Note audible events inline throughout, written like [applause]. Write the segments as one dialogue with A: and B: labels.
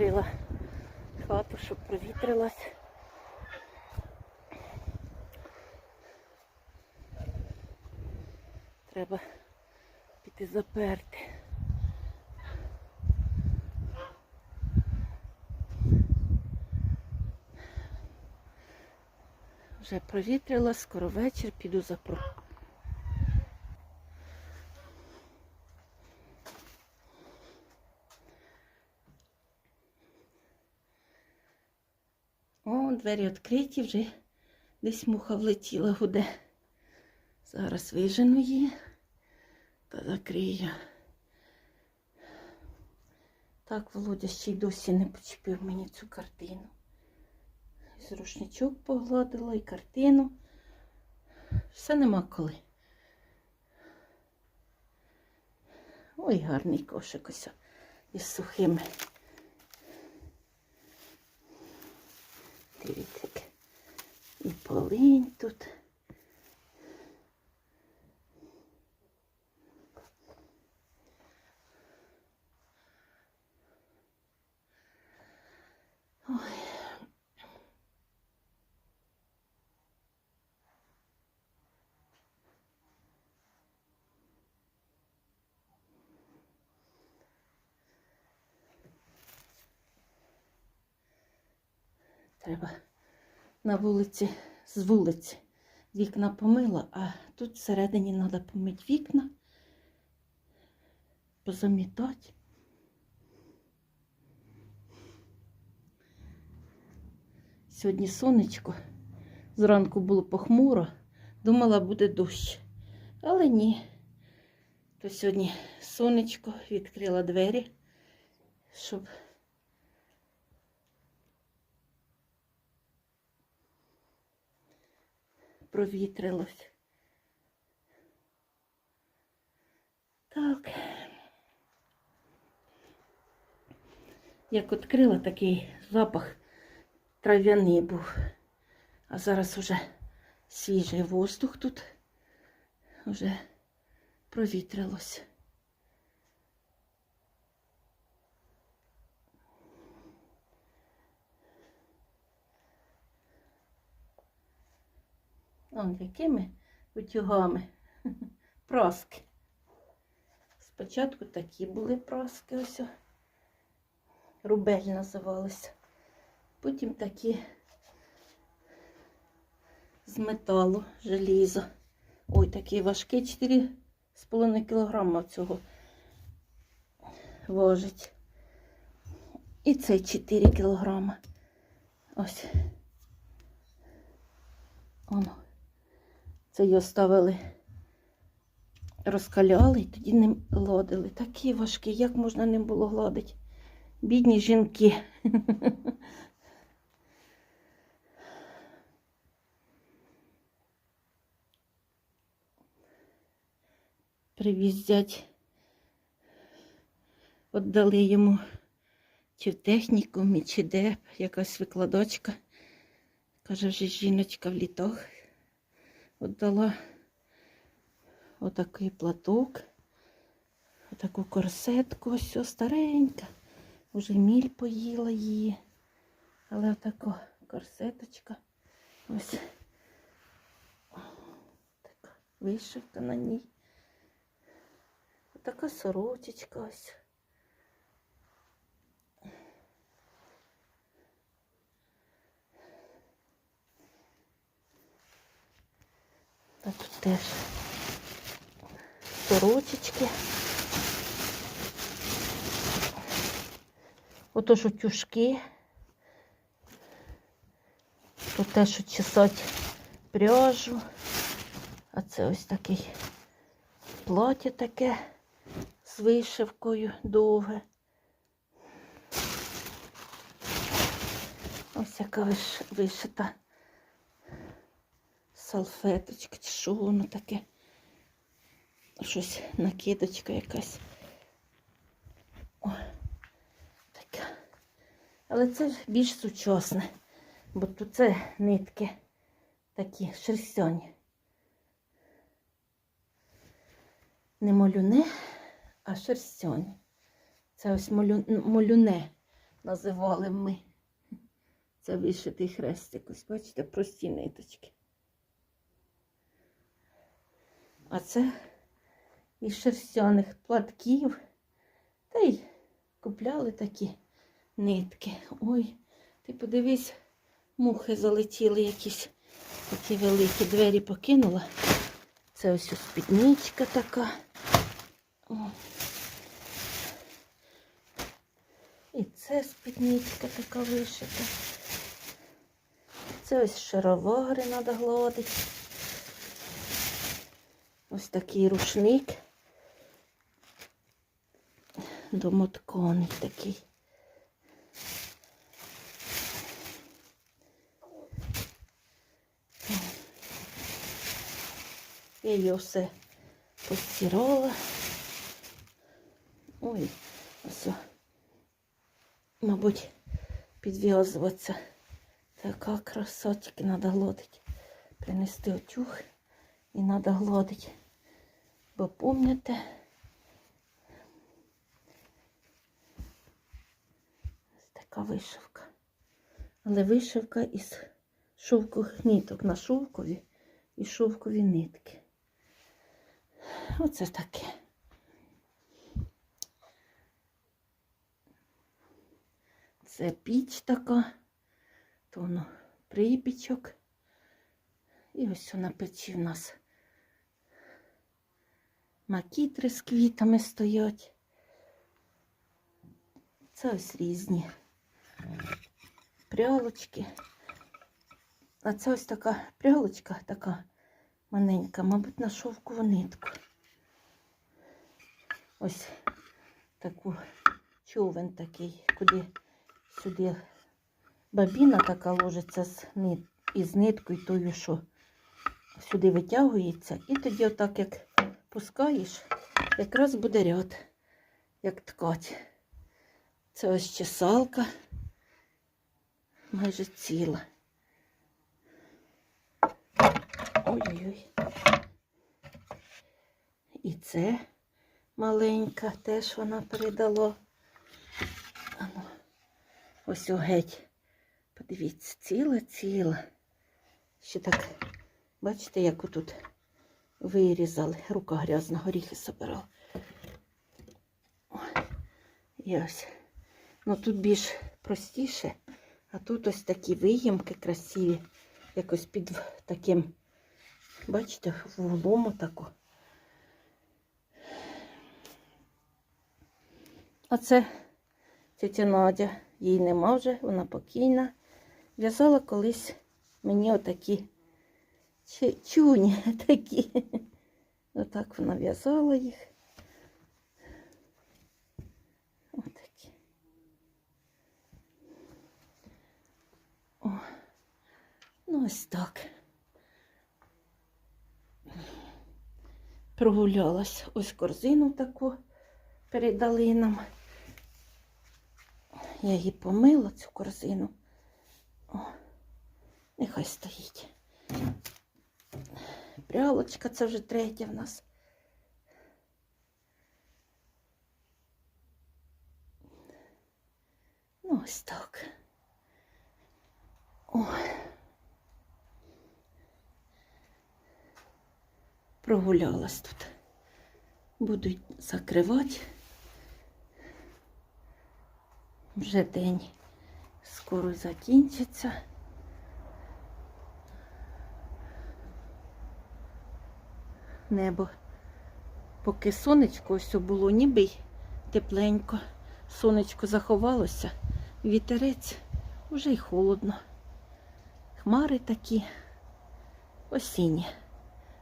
A: відкрила хату, щоб провітрилась. Треба піти заперти. Вже провітрила, скоро вечір, піду запро. О, двері відкриті, вже десь муха влетіла гуде. Зараз вижену її та закрию. Так, Володя ще й досі не почепив мені цю картину. І рушничок погладила і картину. Все нема коли. Ой, гарний кошик ось із сухими. Полинь тут. Ой. Треба на вулиці, з вулиці вікна помила, а тут всередині треба помити вікна, позамітати. Сьогодні сонечко. Зранку було похмуро, думала, буде дощ. Але ні. То сьогодні сонечко відкрила двері, щоб провітрилось. Так. Як відкрила такий запах трав'яний був. А зараз уже свіжий воздух тут вже провітрилось. Он якими утюгами. [laughs] Праски. Спочатку такі були праски, ось. Рубель називалися. Потім такі з металу, желізо. Ой, такий важкий 4,5 кг цього важить. І цей 4 кг. Ось. Оно. Це його ставили, розкаляли і тоді ним гладили. Такі важкі, як можна ним було гладити? Бідні жінки. [laughs] Привіз зять. Отдали йому чи в технікумі, чи де якась викладачка. Каже, вже жіночка в літах віддала отакий платок, отаку корсетку, ось старенька. Уже міль поїла її. Але отака корсеточка. Ось така вишивка на ній. Отака сорочечка ось. А тут теж сорочечки. Ото ж утюжки. Тут теж чесать пряжу. А це ось такий плаття таке з вишивкою довге. Ось яка виш- вишита салфеточка, чи що воно таке? Щось накидочка якась. О, така. Але це більш сучасне, бо тут це нитки такі шерстяні. Не молюне, а шерстяні. Це ось молю... молюне називали ми. Це вишитий хрестик. Ось бачите, прості ниточки. А це із шерстяних платків. Та й купляли такі нитки. Ой, ти подивись, мухи залетіли якісь такі великі двері покинула. Це ось спідничка така. О. І це спідничка така вишита. Це ось шаровари треба гладити. Ось такий рушник. Домотканий такий. Я її все постирала. Ой, ось. Мабуть, підв'язуватися. Така краса, треба гладити. Принести утюг і треба гладити. Бо пам'ятаєте, ось така вишивка. Але вишивка із шовкових ниток на шовкові і шовкові нитки. Оце таке. Це піч така, то воно припічок. І ось на печі в нас макітри з квітами стоять. Це ось різні прялочки. А це ось така прялочка, така маленька, мабуть, на шовкову нитку. Ось таку човен такий, куди сюди бабіна така ложиться з нит, із ниткою тою, що сюди витягується, і тоді, отак як пускаєш, якраз буде ряд, як ткать. Це ось чесалка, майже ціла. Ой-ой-ой. І це маленька теж вона передала. Ану, ось геть. Подивіться, ціла, ціла. Ще так, бачите, як отут вирізали. Рука грязна, горіхи собирала. І ось. Ну тут більш простіше, а тут ось такі виїмки красиві, якось під таким, бачите, вуглом отако. А це тетя Надя, їй нема вже, вона покійна. В'язала колись мені отакі чуні [laughs] такі. Отак вона в'язала їх. Отакі. О, ну ось так. Прогулялась ось корзину таку передали нам. Я її помила, цю корзину. О, нехай стоїть. Прялочка, це вже третя в нас. Ну, ось так. Ой. Прогулялась тут. Буду закривати. Вже день скоро закінчиться. Небо. Поки сонечко ось було ніби й тепленько. Сонечко заховалося, вітерець вже й холодно. Хмари такі осінні.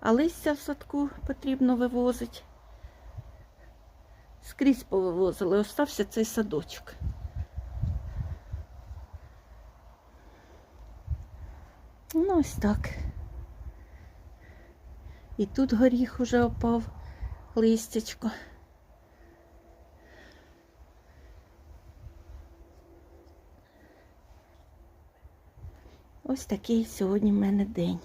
A: А листя в садку потрібно вивозити. Скрізь повивозили, остався цей садочок. Ну, ось так. І тут горіх уже опав, листячко. Ось такий сьогодні в мене день.